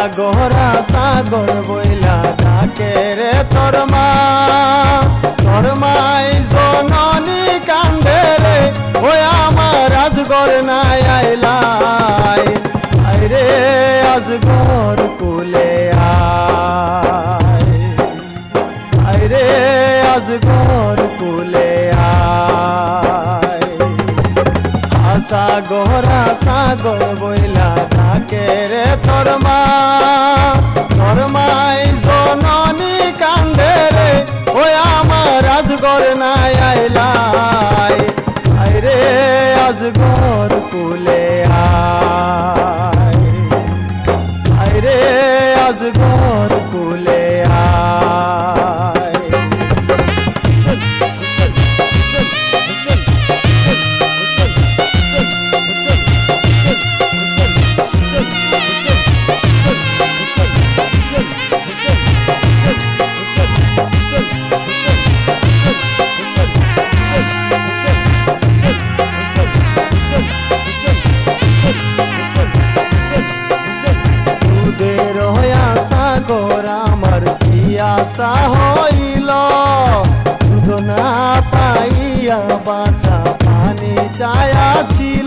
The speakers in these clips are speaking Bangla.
সাগরা সাগর বইলা ডাকে রে তোর মা। তোর মাই জননী কান্দে রে, ওই আমার রাজগর নাই আইলাই। আই রে আজগর কুলে আয়। রে আজগর কুলে আশা গোরা সাগর বইলা থাকে রে তোর মা। তোর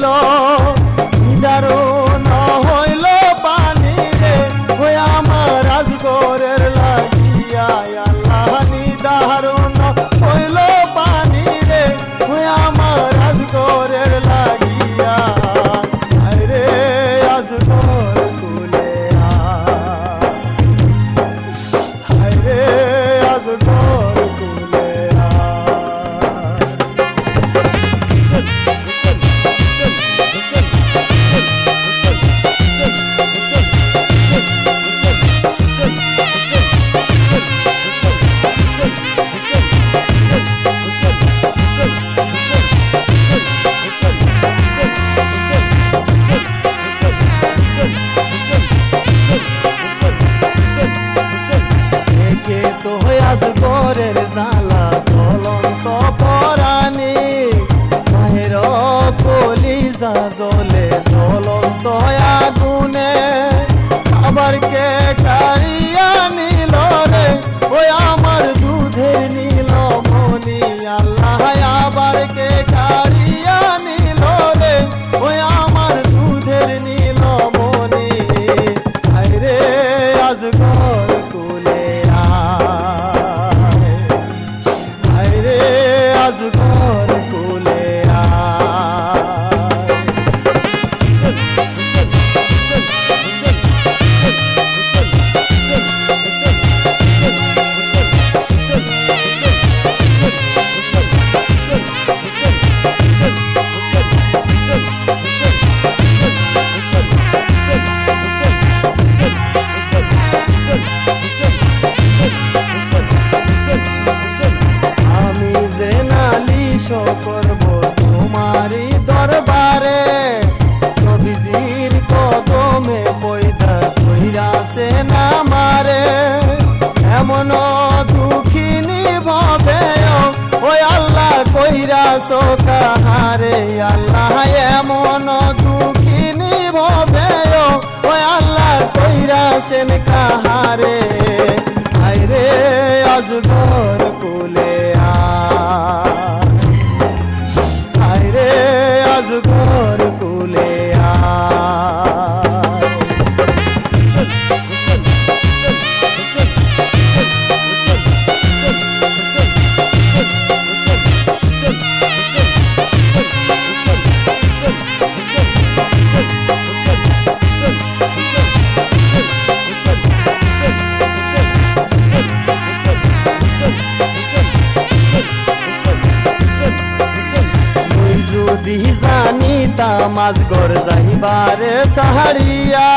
ছিল আজ কইরাছ কাহারে আল্লাহ এমন দুঃখিনী ভাবে ও আল্লাহ কইরাছেন কাহারে। হায় রে আজগর কুলে জানিতাম আজগর যাইবারে চাহারিয়া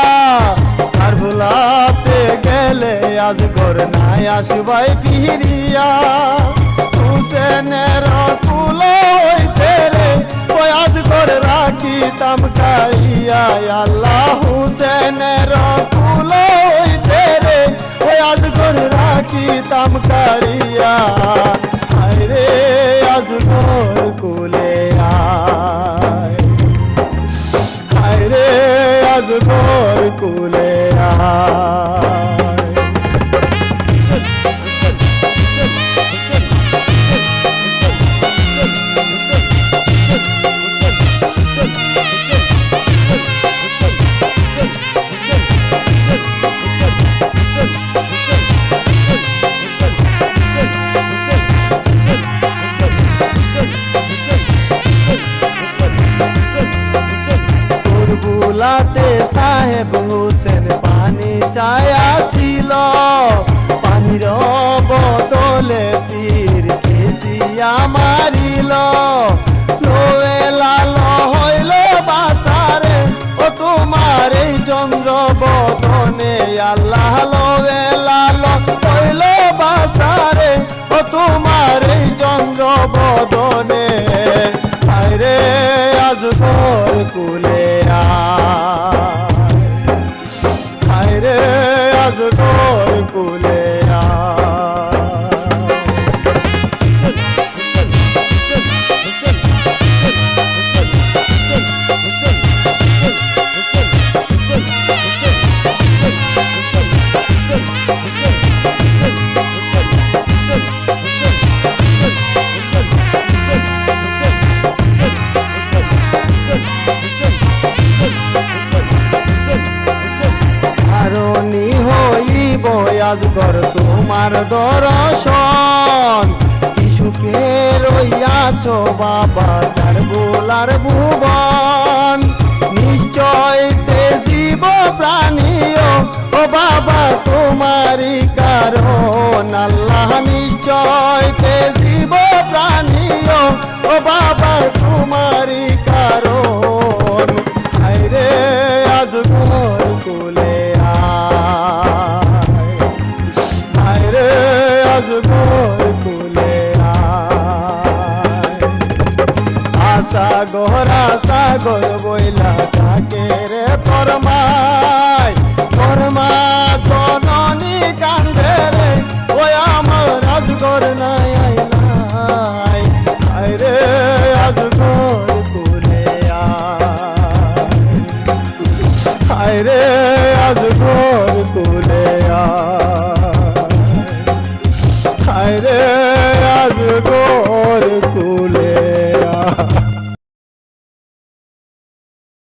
আর ভুলাতে গেলে আজ আজগর নাই আসবাই ফিরিয়া। হুসেনের কুল হইতে রে ওই আজগর রাখিতাম কাড়িয়া আল্লাহ হুসেনের কুল হইতে রে ওই আজগর রাখিতাম কাড়িয়া হায় রে আজগর কুলে the Lord, the Lord. Maramumba আয় রে আজ ঘর